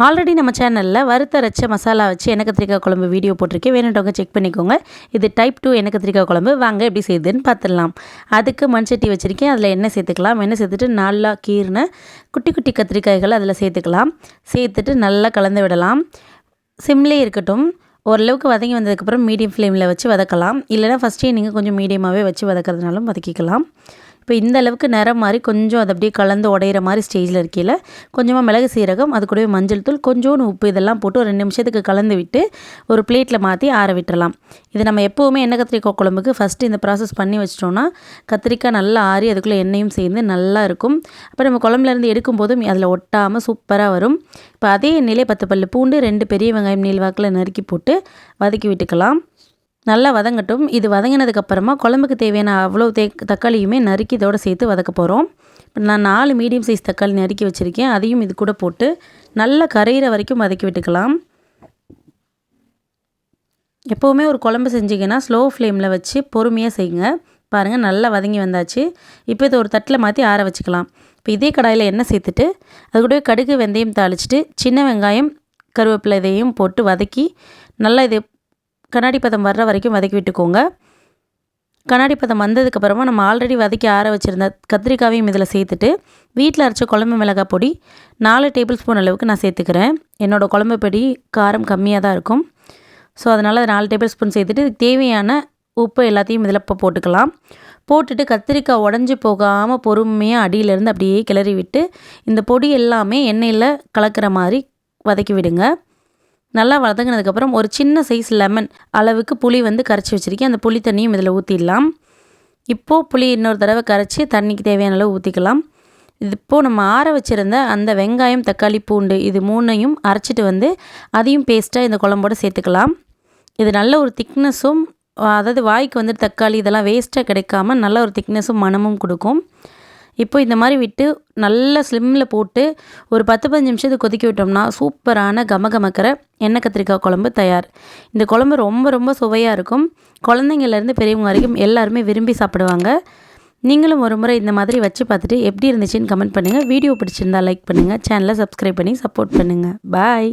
Already நம்ம சேனலில் வறுத்த ரச்ச மசாலா வச்சு எண்ணெய் கத்திரிக்காய் குழம்பு வீடியோ போட்டிருக்கேன். வேணுன்றவங்க செக் பண்ணிக்கோங்க. இது டைப் டூ எனக்கு கத்திரிக்காய் குழம்பு. வாங்க எப்படி செய்யுதுன்னு பார்த்துடலாம். அதுக்கு மண்சட்டி வச்சுருக்கேன். அதில் எண்ணெய் சேர்த்துக்கலாம். எண்ணெய் சேர்த்துட்டு நல்லா கீர்ன குட்டி குட்டி கத்திரிக்காய்கள் அதில் சேர்த்துக்கலாம். சேர்த்துட்டு நல்லா கலந்து விடலாம். சிம்லே இருக்கட்டும். ஓரளவுக்கு வதங்கி வந்ததுக்கப்புறம் மீடியம் ஃப்ளேமில் வச்சு வதக்கலாம். இல்லைனா ஃபஸ்ட்டே நீங்கள் கொஞ்சம் மீடியமாகவே வச்சு வதக்கிறதுனாலும் வதக்கிக்கலாம். இப்போ இந்த அளவுக்கு நிறம் மாதிரி கொஞ்சம் அது அப்படியே கலந்து உடையிற மாதிரி ஸ்டேஜில் இருக்கையில் கொஞ்சமாக மிளகு சீரகம் அது கூடவே மஞ்சள் தூள் கொஞ்சோண்டு உப்பு இதெல்லாம் போட்டு ஒரு ரெண்டு நிமிஷத்துக்கு கலந்து விட்டு ஒரு பிளேட்டில் மாற்றி ஆற விட்டுறலாம். இது நம்ம எப்போவுமே எண்ணெய் கத்திரிக்காய் குழம்புக்கு ஃபஸ்ட்டு இந்த ப்ராசஸ் பண்ணி வச்சிட்டோன்னா கத்திரிக்காய் நல்லா ஆறி அதுக்குள்ளே எண்ணெயும் சேர்ந்து நல்லா இருக்கும். அப்போ நம்ம குழம்புலேருந்து எடுக்கும் போதும் அதில் ஒட்டாமல் சூப்பராக வரும். இப்போ அதே எண்ணெயிலே பத்து பல்லு பூண்டு ரெண்டு பெரிய வெங்காயம் நீள்வாக்கில் நறுக்கி போட்டு வதக்கி விட்டுக்கலாம். நல்லா வதங்கட்டும். இது வதங்கினதுக்கப்புறமா குழம்புக்கு தேவையான அவ்வளோ தே தக்காளியுமே நறுக்கி இதோடு சேர்த்து வதக்க போகிறோம் நான் நாலு மீடியம் சைஸ் தக்காளி நறுக்கி வச்சுருக்கேன். அதையும் இது கூட போட்டு நல்லா கரையிற வரைக்கும் வதக்கி விட்டுக்கலாம். எப்போவுமே ஒரு குழம்பு செஞ்சிங்கன்னா ஸ்லோ ஃப்ளேமில் வச்சு பொறுமையாக செய்யுங்க. பாருங்கள் நல்லா வதங்கி வந்தாச்சு. இப்போ இதை ஒரு தட்டில் மாற்றி ஆற வச்சுக்கலாம். இப்போ இதே கடாயில் எண்ணெய் சேர்த்துட்டு அது கூட கடுகு வெந்தயம் தாளிச்சிட்டு சின்ன வெங்காயம் கருவேப்பிலை இதையும் போட்டு வதக்கி நல்லா இது கண்ணாடி பதம் வர்ற வரைக்கும் வதக்கி விட்டுக்கோங்க. கண்ணாடி பதம் வந்ததுக்கப்புறமா நம்ம ஆல்ரெடி வதக்கி ஆற வச்சுருந்த கத்திரிக்காவையும் இதில் சேர்த்துட்டு வீட்டில் அரைச்ச குழம்பு மிளகாய் பொடி நாலு டேபிள் ஸ்பூன் அளவுக்கு நான் சேர்த்துக்கிறேன். என்னோடய குழம்பு பொடி காரம் கம்மியாக தான் இருக்கும். ஸோ அதனால் நாலு டேபிள் ஸ்பூன் சேர்த்துட்டு தேவையான உப்பு எல்லாத்தையும் இதில் இப்போ போட்டுக்கலாம். போட்டுட்டு கத்திரிக்காய் உடஞ்சி போகாமல் பொறுமையாக அடியிலேருந்து அப்படியே கிளறி விட்டு இந்த பொடி எல்லாமே எண்ணெயில் கலக்கிற மாதிரி வதக்கி விடுங்க. நல்லா வதங்கினதுக்கப்புறம் ஒரு சின்ன சைஸ் லெமன் அளவுக்கு புளி வந்து கரைச்சி வச்சுருக்கேன். அந்த புளி தண்ணியும் இதில் ஊற்றிடலாம் இப்போது புளி இன்னொரு தடவை கரைச்சி தண்ணிக்கு தேவையான அளவு ஊற்றிக்கலாம் இது இப்போது நம்ம ஆற வச்சுருந்த அந்த வெங்காயம் தக்காளி பூண்டு இது மூணையும் அரைச்சிட்டு வந்து அதையும் பேஸ்ட்டாக இந்த குழம்போடு சேர்த்துக்கலாம். இது நல்ல ஒரு திக்னஸும் அதாவது வாய்க்கு வந்துட்டு தக்காளி இதெல்லாம் வேஸ்ட்டாக கிடைக்காம நல்ல ஒரு திக்னஸும் மனமும் கொடுக்கும். இப்போ இந்த மாதிரி விட்டு நல்லா ஸ்லிம்மில் போட்டு ஒரு பத்து பதினஞ்சு நிமிஷத்துக்கு கொதிக்க விட்டோம்னா சூப்பரான கமகமக்கிற எண்ணெய் கத்திரிக்காய் குழம்பு தயார். இந்த குழம்பு ரொம்ப ரொம்ப சுவையாக இருக்கும். குழந்தைங்கள்லேருந்து பெரியவங்க வரைக்கும் எல்லாருமே விரும்பி சாப்பிடுவாங்க. நீங்களும் ஒரு முறை இந்த மாதிரி வச்சு பார்த்துட்டு எப்படி இருந்துச்சுன்னு கமெண்ட் பண்ணுங்கள் வீடியோ பிடிச்சிருந்தா லைக் பண்ணுங்கள் சேனலை சப்ஸ்கிரைப் பண்ணி சப்போர்ட் பண்ணுங்கள் பாய்